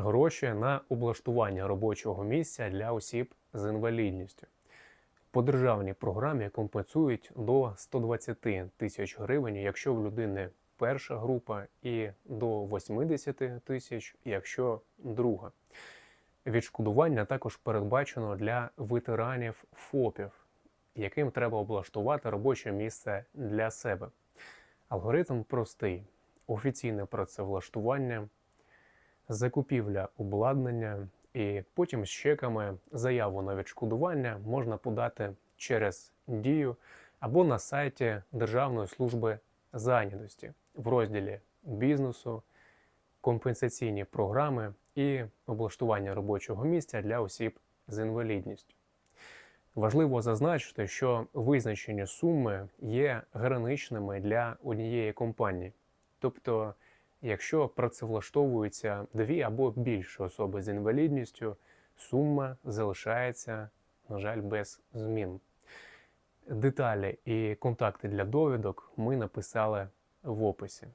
гроші на облаштування робочого місця для осіб з інвалідністю. По державній програмі компенсують до 120 тисяч гривень, якщо в людини перша група, і до 80 тисяч, якщо друга. Відшкодування також передбачено для ветеранів ФОПів, яким треба облаштувати робоче місце для себе. Алгоритм простий: офіційне працевлаштування, закупівля обладнання, і потім з чеками заяву на відшкодування можна подати через дію або на сайті Державної служби зайнятості в розділі бізнесу, компенсаційні програми і облаштування робочого місця для осіб з інвалідністю. Важливо зазначити, що визначені суми є граничними для однієї компанії. Тобто, якщо працевлаштовуються дві або більше особи з інвалідністю, сума залишається, на жаль, без змін. Деталі і контакти для довідок ми написали в описі.